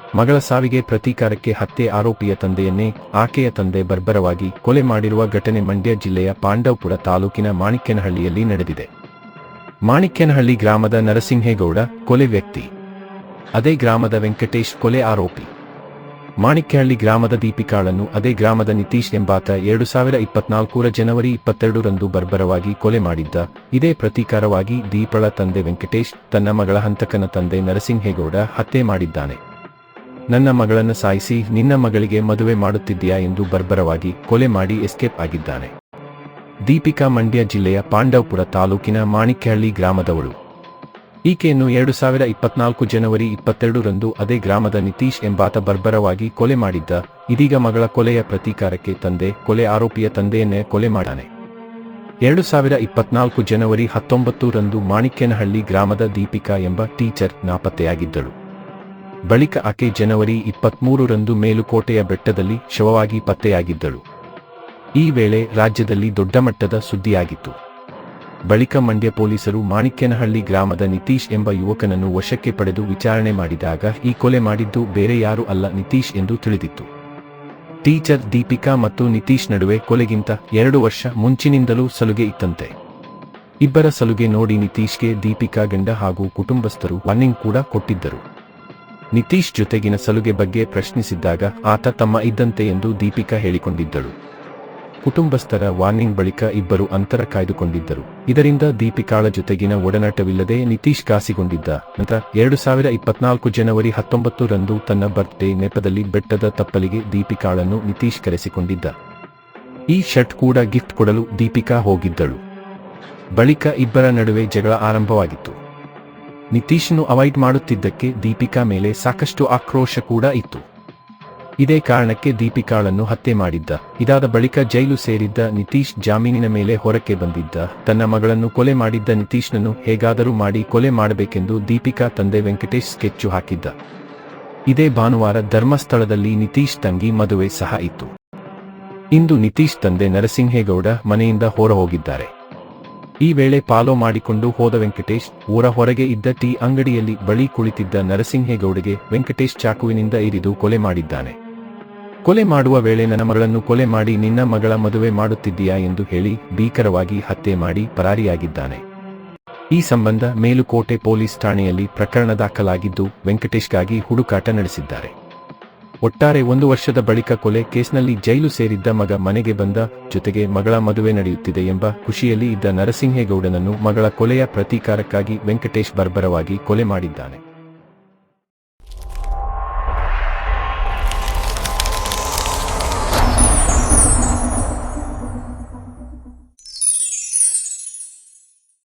ಮಗಳ ಸಾವಿಗೆ ಪ್ರತೀಕಾರಕ್ಕೆ ಹತ್ಯೆ ಆರೋಪಿಯ ತಂದೆಯನ್ನೇ ಆಕೆಯ ತಂದೆ ಬರ್ಬರವಾಗಿ ಕೊಲೆ ಮಾಡಿರುವ ಘಟನೆ ಮಂಡ್ಯ ಜಿಲ್ಲೆಯ ಪಾಂಡವಪುರ ತಾಲೂಕಿನ ಮಾಣಿಕ್ಯನಹಳ್ಳಿಯಲ್ಲಿ ನಡೆದಿದೆ. ಮಾಣಿಕ್ಯನಹಳ್ಳಿ ಗ್ರಾಮದ ನರಸಿಂಹೇಗೌಡ ಕೊಲೆ ವ್ಯಕ್ತಿ. ಅದೇ ಗ್ರಾಮದ ವೆಂಕಟೇಶ್ ಕೊಲೆ ಆರೋಪಿ. ಮಾಣಿಕ್ಯಹಳ್ಳಿ ಗ್ರಾಮದ ದೀಪಿಕಾಳನ್ನು ಅದೇ ಗ್ರಾಮದ ನಿತೀಶ್ ಎಂಬಾತ ಎರಡು ಸಾವಿರ ಇಪ್ಪತ್ನಾಲ್ಕರ ಜನವರಿ ಇಪ್ಪತ್ತೆರಡರಂದು ಬರ್ಬರವಾಗಿ ಕೊಲೆ ಮಾಡಿದ್ದ, ಇದೇ ಪ್ರತೀಕಾರವಾಗಿ ದೀಪಳ ತಂದೆ ವೆಂಕಟೇಶ್, ತನ್ನ ಮಗಳ ಹಂತಕನ ತಂದೆ ನರಸಿಂಹೇಗೌಡ ಹತ್ಯೆ ಮಾಡಿದ್ದಾನೆ. ನನ್ನ ಮಗಳನ್ನು ಸಾಯಿಸಿ, ನಿನ್ನ ಮಗಳಿಗೆ ಮದುವೆ ಮಾಡುತ್ತಿದ್ದೀಯಾ ಎಂದು ಬರ್ಬರವಾಗಿ ಕೊಲೆ ಮಾಡಿ ಎಸ್ಕೇಪ್ ಆಗಿದ್ದಾನೆ. ದೀಪಿಕಾ ಮಂಡ್ಯ ಜಿಲ್ಲೆಯ ಪಾಂಡವಪುರ ತಾಲೂಕಿನ ಮಾಣಿಕ್ಯಹಳ್ಳಿ ಗ್ರಾಮದವಳು. ಈಕೆಯನ್ನು ಎರಡು ಸಾವಿರ ಇಪ್ಪತ್ನಾಲ್ಕು ಜನವರಿ ಇಪ್ಪತ್ತೆರಡರಂದು ಅದೇ ಗ್ರಾಮದ ನಿತೀಶ್ ಎಂಬಾತ ಬರ್ಬರವಾಗಿ ಕೊಲೆ ಮಾಡಿದ್ದ, ಇದೀಗ ಮಗಳ ಕೊಲೆಯ ಪ್ರತೀಕಾರಕ್ಕೆ ತಂದೆ, ಕೊಲೆ ಆರೋಪಿಯ ತಂದೆಯನ್ನೇ ಕೊಲೆ ಮಾಡಾನೆ ಎರಡು ಸಾವಿರ ಇಪ್ಪತ್ನಾಲ್ಕು ಜನವರಿ ಹತ್ತೊಂಬತ್ತರಂದು ಮಾಣಿಕ್ಯನಹಳ್ಳಿ ಗ್ರಾಮದ ದೀಪಿಕಾ ಎಂಬ ಟೀಚರ್ ನಾಪತ್ತೆಯಾಗಿದ್ದಳು. ಬಳಿಕ ಆಕೆ ಜನವರಿ ಇಪ್ಪತ್ಮೂರರಂದು ಮೇಲುಕೋಟೆಯ ಬೆಟ್ಟದಲ್ಲಿ ಶವವಾಗಿ ಪತ್ತೆಯಾಗಿದ್ದಳು. ಈ ವೇಳೆ ರಾಜ್ಯದಲ್ಲಿ ದೊಡ್ಡ ಮಟ್ಟದ ಸುದ್ದಿಯಾಗಿತ್ತು. ಬಳಿಕ ಮಂಡ್ಯ ಪೊಲೀಸರು ಮಾಣಿಕ್ಯನಹಳ್ಳಿ ಗ್ರಾಮದ ನಿತೀಶ್ ಎಂಬ ಯುವಕನನ್ನು ವಶಕ್ಕೆ ಪಡೆದು ವಿಚಾರಣೆ ಮಾಡಿದಾಗ ಈ ಕೊಲೆ ಮಾಡಿದ್ದು ಬೇರೆ ಯಾರೂ ಅಲ್ಲ ನಿತೀಶ್ ಎಂದು ತಿಳಿದಿತ್ತು. ಟೀಚರ್ ದೀಪಿಕಾ ಮತ್ತು ನಿತೀಶ್ ನಡುವೆ ಕೊಲೆಗಿಂತ ಎರಡು ವರ್ಷ ಮುಂಚಿನಿಂದಲೂ ಸಲುಗೆ ಇತ್ತಂತೆ. ಇಬ್ಬರ ಸಲುಗೆ ನೋಡಿ ನಿತೀಶ್ಗೆ ದೀಪಿಕಾ ಗಂಡ ಹಾಗೂ ಕುಟುಂಬಸ್ಥರು ವಾರ್ನಿಂಗ್ ಕೂಡ ಕೊಟ್ಟಿದ್ದರು. ನಿತೀಶ್ ಜೊತೆಗಿನ ಸಲುಗೆ ಬಗ್ಗೆ ಪ್ರಶ್ನಿಸಿದ್ದಾಗ ಆತ ತಮ್ಮ ಇದ್ದಂತೆ ಎಂದು ದೀಪಿಕಾ ಹೇಳಿಕೊಂಡಿದ್ದಳು. ಕುಟುಂಬಸ್ಥರ ವಾರ್ನಿಂಗ್ ಬಳಿಕ ಇಬ್ಬರು ಅಂತರ ಕಾಯ್ದುಕೊಂಡಿದ್ದರು. ಇದರಿಂದ ದೀಪಿಕಾಳ ಜೊತೆಗಿನ ಒಡನಾಟವಿಲ್ಲದೆ ನಿತೀಶ್ ಕಾಸಿಗೊಂಡಿದ್ದ ನಂತರ ಎರಡು ಸಾವಿರ ಇಪ್ಪತ್ನಾಲ್ಕು ಜನವರಿ ಹತ್ತೊಂಬತ್ತರಂದು ತನ್ನ ಬರ್ತ್ಡೇ ನೆಪದಲ್ಲಿ ಬೆಟ್ಟದ ತಪ್ಪಲಿಗೆ ದೀಪಿಕಾಳನ್ನು ನಿತೀಶ್ ಕರೆಸಿಕೊಂಡಿದ್ದ. ಈ ಶರ್ಟ್ ಕೂಡ ಗಿಫ್ಟ್ ಕೊಡಲು ದೀಪಿಕಾ ಹೋಗಿದ್ದಳು. ಬಳಿಕ ಇಬ್ಬರ ನಡುವೆ ಜಗಳ ಆರಂಭವಾಗಿತ್ತು. ನಿತೀಶ್ನು ಅವಾಯ್ಡ್ ಮಾಡುತ್ತಿದ್ದಕ್ಕೆ ದೀಪಿಕಾ ಮೇಲೆ ಸಾಕಷ್ಟು ಆಕ್ರೋಶ ಕೂಡ ಇತ್ತು. ಇದೇ ಕಾರಣಕ್ಕೆ ದೀಪಿಕಾಳನ್ನು ಹತ್ಯೆ ಮಾಡಿದ್ದ. ಇದಾದ ಬಳಿಕ ಜೈಲು ಸೇರಿದ್ದ ನಿತೀಶ್ ಜಾಮೀನಿನ ಮೇಲೆ ಹೊರಕ್ಕೆ ಬಂದಿದ್ದ. ತನ್ನ ಮಗಳನ್ನು ಕೊಲೆ ಮಾಡಿದ್ದ ನಿತೀಶ್ನನ್ನು ಹೇಗಾದರೂ ಮಾಡಿ ಕೊಲೆ ಮಾಡಬೇಕೆಂದು ದೀಪಿಕಾ ತಂದೆ ವೆಂಕಟೇಶ್ ಸ್ಕೆಚ್ಚು ಹಾಕಿದ್ದ. ಇದೇ ಭಾನುವಾರ ಧರ್ಮಸ್ಥಳದಲ್ಲಿ ನಿತೀಶ್ ತಂಗಿ ಮದುವೆ ಸಹ ಇತ್ತು. ಇಂದು ನಿತೀಶ್ ತಂದೆ ನರಸಿಂಹೇಗೌಡ ಮನೆಯಿಂದ ಹೊರ ಹೋಗಿದ್ದಾರೆ ಈ ವೇಳೆ ಪಾಲೋ ಮಾಡಿಕೊಂಡು ಹೋದ ವೆಂಕಟೇಶ್, ಊರ ಹೊರಗೆ ಇದ್ದ ಟೀ ಅಂಗಡಿಯಲ್ಲಿ ಬಳಿ ಕುಳಿತಿದ್ದ ನರಸಿಂಹೇಗೌಡಿಗೆ ವೆಂಕಟೇಶ್ ಚಾಕುವಿನಿಂದ ಇರಿದು ಕೊಲೆ ಮಾಡಿದ್ದಾನೆ. ಕೊಲೆ ಮಾಡುವ ವೇಳೆ ನನ್ನ ಮಗಳನ್ನು ಕೊಲೆ ಮಾಡಿ ನಿನ್ನ ಮಗಳ ಮದುವೆ ಮಾಡುತ್ತಿದ್ದೀಯಾ ಎಂದು ಹೇಳಿ ಭೀಕರವಾಗಿ ಹತ್ಯೆ ಮಾಡಿ ಪರಾರಿಯಾಗಿದ್ದಾನೆ. ಈ ಸಂಬಂಧ ಮೇಲುಕೋಟೆ ಪೊಲೀಸ್ ಠಾಣೆಯಲ್ಲಿ ಪ್ರಕರಣ ದಾಖಲಾಗಿದ್ದು ವೆಂಕಟೇಶ್ಗಾಗಿ ಹುಡುಕಾಟ ನಡೆಸಿದ್ದಾರೆ. ಒಟ್ಟಾರೆ ಒಂದು ವರ್ಷದ ಬಳಿಕ ಕೊಲೆ ಕೇಸ್ನಲ್ಲಿ ಜೈಲು ಸೇರಿದ್ದ ಮಗ ಮನೆಗೆ ಬಂದ, ಜೊತೆಗೆ ಮಗಳ ಮದುವೆ ನಡೆಯುತ್ತಿದೆ ಎಂಬ ಖುಷಿಯಲ್ಲಿ ಇದ್ದ ನರಸಿಂಹೇಗೌಡನನ್ನು ಮಗಳ ಕೊಲೆಯ ಪ್ರತೀಕಾರಕ್ಕಾಗಿ ವೆಂಕಟೇಶ್ ಬರ್ಬರವಾಗಿ ಕೊಲೆ ಮಾಡಿದ್ದಾನೆ.